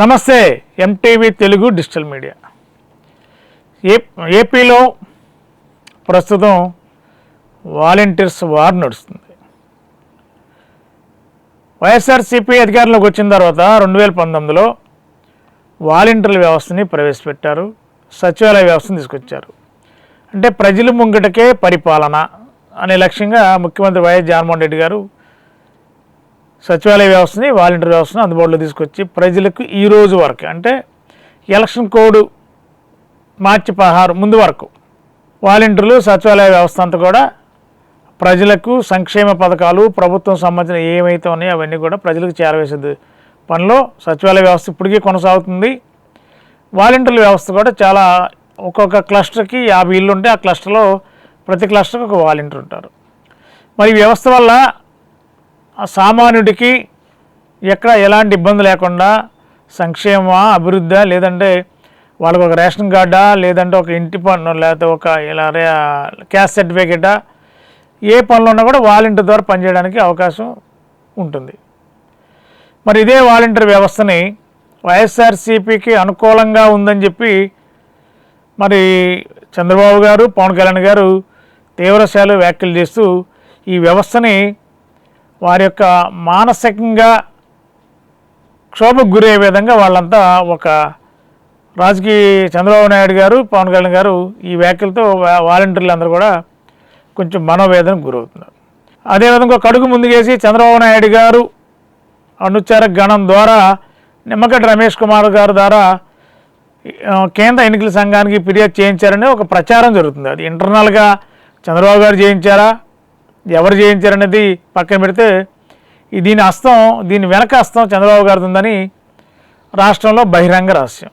నమస్తే MTV Telugu digital media. ఏ ఏపీలో ప్రస్తుతం వాలంటీర్స్ వార్ నడుస్తుంది. వైఎస్ఆర్సీపీ అధికారంలోకి వచ్చిన తర్వాత రెండు వేల పంతొమ్మిదిలో వాలంటీర్ల వ్యవస్థని ప్రవేశపెట్టారు సచివాలయ వ్యవస్థను తీసుకొచ్చారు. అంటే ప్రజల ముంగిటకే పరిపాలన అనే లక్ష్యంగా ముఖ్యమంత్రి వైఎస్ జగన్మోహన్ రెడ్డి గారు సచివాలయ వ్యవస్థని వాలంటీర్ వ్యవస్థను అందుబాటులో తీసుకొచ్చి ప్రజలకు ఈ రోజు వరకు అంటే ఎలక్షన్ కోడ్ మార్చి పదహారు ముందు వరకు వాలంటీర్లు సచివాలయ వ్యవస్థ అంతా కూడా ప్రజలకు సంక్షేమ పథకాలు ప్రభుత్వం సంబంధించిన ఏమైతే ఉన్నాయో అవన్నీ కూడా ప్రజలకు చేరవేసే పనిలో సచివాలయ వ్యవస్థ ఇప్పటికీ కొనసాగుతుంది. వాలంటీర్ల వ్యవస్థ కూడా చాలా ఒక్కొక్క క్లస్టర్కి యాభై ఇల్లు ఉంటే ఆ క్లస్టర్లో ప్రతి క్లస్టర్కి ఒక వాలంటీర్ ఉంటారు. మరి వ్యవస్థ వల్ల ఆ సామాన్యుడికి ఎక్కడ ఎలాంటి ఇబ్బంది లేకుండా సంక్షేమ అభివృద్ధి లేదంటే వాళ్ళకి ఒక రేషన్ కార్డా లేదంటే ఒక ఇంటి పన్ను లేకపోతే ఒక ఇలా రే- క్యాస్ట్ సర్టిఫికేటా ఏ పనులు ఉన్నా కూడా వాలంటీర్ ద్వారా పనిచేయడానికి అవకాశం ఉంటుంది. మరి ఇదే వాలంటీర్ వ్యవస్థని వైఎస్ఆర్సీపీకి అనుకూలంగా ఉందని చెప్పి మరి చంద్రబాబు గారు పవన్ కళ్యాణ్ గారు తీవ్రశాలు వ్యాఖ్యలు చేస్తూ ఈ వ్యవస్థని వారి యొక్క మానసికంగా క్షోభకు గురయ్యే విధంగా వాళ్ళంతా ఒక రాజకీయ చంద్రబాబు నాయుడు గారు పవన్ కళ్యాణ్ గారు ఈ వ్యాఖ్యలతో వాలంటీర్లు అందరూ కూడా కొంచెం మనోవేదనకు గురవుతున్నారు. అదేవిధంగా ఒక అడుగు ముందుకేసి చంద్రబాబు నాయుడు గారు అనుచర గణం ద్వారా నిమ్మగడ్డ రమేష్ కుమార్ గారు ద్వారా కేంద్ర ఎన్నికల సంఘానికి ఫిర్యాదు చేయించారనే ఒక ప్రచారం జరుగుతుంది. అది ఇంటర్నల్గా చంద్రబాబు గారు చేయించారా? ఎవరు చేయించారనేది పక్కన పెడితే దీని హస్తం దీని వెనక హస్తం చంద్రబాబు గారిది ఉందని రాష్ట్రంలో బహిరంగ రహస్యం.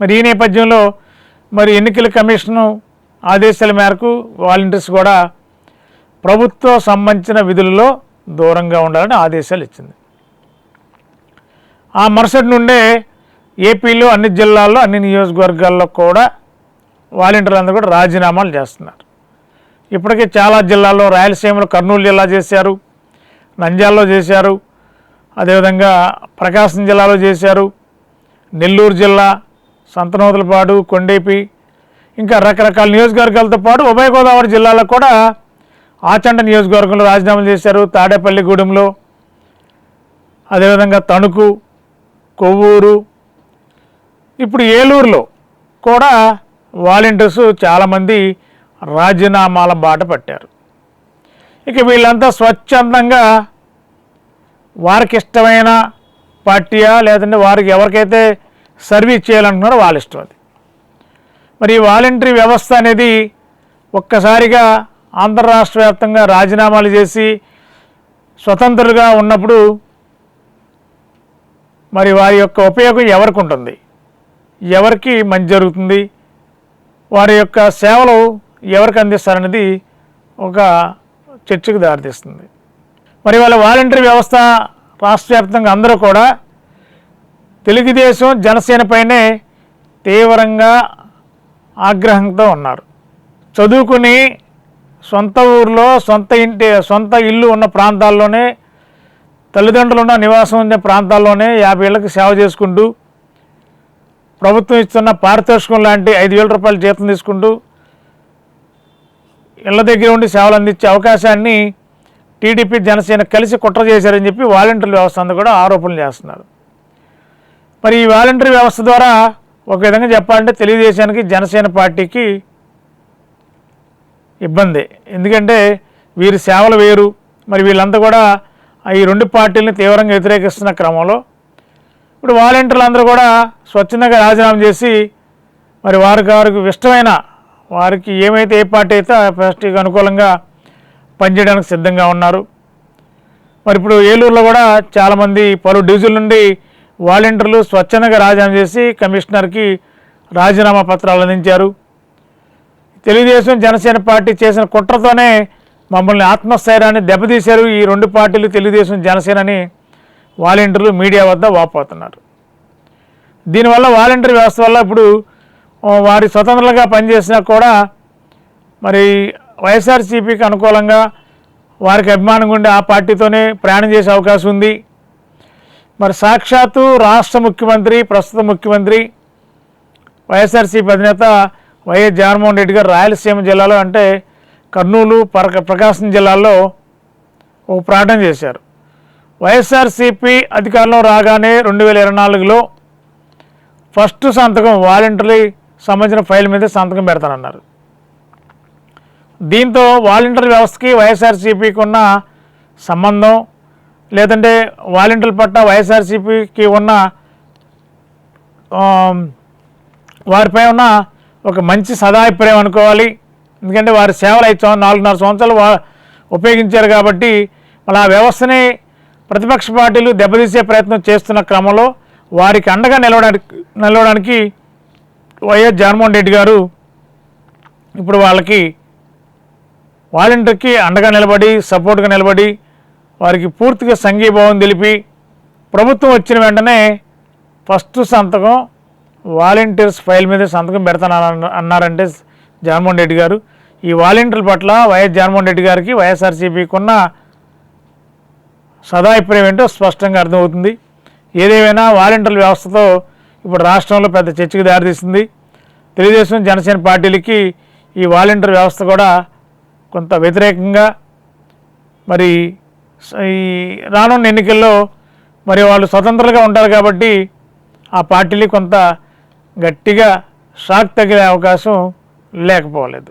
మరి ఈ నేపథ్యంలో మరి ఎన్నికల కమిషను ఆదేశాల మేరకు వాలంటీర్స్ కూడా ప్రభుత్వ సంబంధించిన విధులలో దూరంగా ఉండాలని ఆదేశాలు ఇచ్చింది. ఆ మరుసటి నుండే ఏపీలో అన్ని జిల్లాల్లో అన్ని నియోజకవర్గాల్లో కూడా వాలంటీర్లు అందరూ కూడా రాజీనామాలు చేస్తున్నారు. ఇప్పటికే చాలా జిల్లాల్లో రాయలసీమలో కర్నూలు జిల్లా చేశారు నంద్యాలలో చేశారు అదేవిధంగా ప్రకాశం జిల్లాలో చేశారు నెల్లూరు జిల్లా సంతనోతులపాడు కొండేపి ఇంకా రకరకాల నియోజకవర్గాలతో పాటు ఉభయ గోదావరి జిల్లాలో కూడా ఆచండ నియోజకవర్గంలో రాజీనామాలు చేశారు. తాడేపల్లిగూడెంలో అదేవిధంగా తణుకు కొవ్వూరు ఇప్పుడు ఏలూరులో కూడా వాలంటీర్స్ చాలామంది రాజీనామాల బాట పట్టారు. ఇక వీళ్ళంతా స్వచ్ఛందంగా వారికి ఇష్టమైన పార్టీయా లేదంటే వారికి ఎవరికైతే సర్వీస్ చేయాలనుకున్నారో వాళ్ళ ఇష్టం అది. మరి ఈ వాలంటరీ వ్యవస్థ అనేది ఒక్కసారిగా ఆంధ్ర రాష్ట్ర వ్యాప్తంగా రాజీనామాలు చేసి స్వతంత్రులుగా ఉన్నప్పుడు మరి వారి యొక్క ఉపయోగం ఎవరికి ఉంటుంది? ఎవరికి మంచి జరుగుతుంది? వారి యొక్క సేవలు ఎవరికి అందిస్తారనేది ఒక చర్చకు దారితీస్తుంది. మరి వాళ్ళ వాలంటరీ వ్యవస్థ రాష్ట్ర వ్యాప్తంగా అందరూ కూడా తెలుగుదేశం జనసేన పైనే తీవ్రంగా ఆగ్రహంతో ఉన్నారు. చదువుకుని సొంత ఊర్లో సొంత ఇంటి సొంత ఇల్లు ఉన్న ప్రాంతాల్లోనే తల్లిదండ్రులు ఉన్న నివాసం ఉన్న ప్రాంతాల్లోనే యాభై ఏళ్ళకి సేవ చేసుకుంటూ ప్రభుత్వం ఇస్తున్న పారితోషికం లాంటి ఐదు వేల రూపాయల జీతం తీసుకుంటూ ఇళ్ళ దగ్గర ఉండి సేవలు అందించే అవకాశాన్ని టీడీపీ జనసేన కలిసి కుట్ర చేశారని చెప్పి వాలంటీర్ వ్యవస్థ అంతా కూడా ఆరోపణలు చేస్తున్నారు. మరి ఈ వాలంటీర్ వ్యవస్థ ద్వారా ఒక విధంగా చెప్పాలంటే తెలుగుదేశానికి జనసేన పార్టీకి ఇబ్బంది. ఎందుకంటే వీరి సేవలు వేరు. మరి వీళ్ళంతా కూడా ఈ రెండు పార్టీలని తీవ్రంగా వ్యతిరేకిస్తున్న క్రమంలో ఇప్పుడు వాలంటీర్లు అందరూ కూడా స్వచ్ఛందంగా రాజీనామా చేసి మరి వారికి వారికి ఇష్టమైన వారికి ఏమైతే ఏ పార్టీ అయితే ఆ పార్టీకి అనుకూలంగా పనిచేయడానికి సిద్ధంగా ఉన్నారు. మరి ఇప్పుడు ఏలూరులో కూడా చాలామంది పలు డివిజన్ల నుండి వాలంటీర్లు స్వచ్ఛందంగా రాజీనామా చేసి కమిషనర్కి రాజీనామా పత్రాలు అందించారు. తెలుగుదేశం జనసేన పార్టీ చేసిన కుట్రతోనే మమ్మల్ని ఆత్మస్థైర్యాన్ని దెబ్బతీశారు ఈ రెండు పార్టీలు తెలుగుదేశం జనసేనని. వాలంటీర్లు మీడియా వద్ద వాపోతున్నారు. దీనివల్ల వాలంటీర్ వ్యవస్థ వల్ల ఇప్పుడు వారి స్వతంత్రంగా పనిచేసినా కూడా మరి వైఎస్ఆర్సీపీకి అనుకూలంగా వారికి అభిమానంగా ఉండి ఆ పార్టీతోనే ప్రయాణం చేసే అవకాశం ఉంది. మరి సాక్షాత్తు రాష్ట్ర ముఖ్యమంత్రి ప్రస్తుత ముఖ్యమంత్రి వైఎస్ఆర్సీపీ అధినేత వైఎస్ జగన్మోహన్ రెడ్డి గారు రాయలసీమ జిల్లాలో అంటే కర్నూలు ప్రకాశం జిల్లాల్లో ఒక ప్రకటన చేశారు. వైఎస్ఆర్సీపీ అధికారంలో రాగానే రెండు వేల ఇరవై నాలుగులో ఫస్ట్ సంతకం వాలంటరీ సంబంధించిన ఫైల్ మీద సంతకం పెడతానన్నారు. దీంతో వాలంటరీ వ్యవస్థకి వైఎస్ఆర్సీపీకి ఉన్న సంబంధం లేదంటే వాలంటీర్ల పట్ల వైఎస్ఆర్సీపీకి ఉన్న వారిపై ఉన్న ఒక మంచి సదాభిప్రాయం అనుకోవాలి. ఎందుకంటే వారి సేవలు ఐదు నాలుగున్నర సంవత్సరాలు వా ఉపయోగించారు కాబట్టి మళ్ళీ ఆ వ్యవస్థని ప్రతిపక్ష పార్టీలు దెబ్బతీసే ప్రయత్నం చేస్తున్న క్రమంలో వారికి అండగా నిలవడానికి నిలవడానికి వైఎస్ జగన్మోహన్ రెడ్డి గారు ఇప్పుడు వాళ్ళకి వాలంటీర్కి అండగా నిలబడి సపోర్ట్గా నిలబడి వారికి పూర్తిగా సంఘీభావం తెలిపి ప్రభుత్వం వచ్చిన వెంటనే ఫస్ట్ సంతకం వాలంటీర్స్ ఫైల్ మీద సంతకం పెడతానన్న అన్నారంటే జగన్మోహన్ రెడ్డి గారు. ఈ వాలంటీర్ల పట్ల వైఎస్ జగన్మోహన్ రెడ్డి గారికి వైఎస్ఆర్సీపీకి ఉన్న సదాభిప్రాయం ఏంటో స్పష్టంగా అర్థమవుతుంది. ఏదేమైనా వాలంటీర్ల వ్యవస్థతో ఇప్పుడు రాష్ట్రంలో పెద్ద చర్చకు దారితీస్తుంది తెలుగుదేశం జనసేన పార్టీలకి ఈ వాలంటీర్ వ్యవస్థ కూడా కొంత వ్యతిరేకంగా మరి ఈ రానున్న ఎన్నికల్లో మరి వాళ్ళు స్వతంత్రంగా ఉంటారు కాబట్టి ఆ పార్టీలు కొంత గట్టిగా షాక్ తగిలే అవకాశం లేకపోలేదు.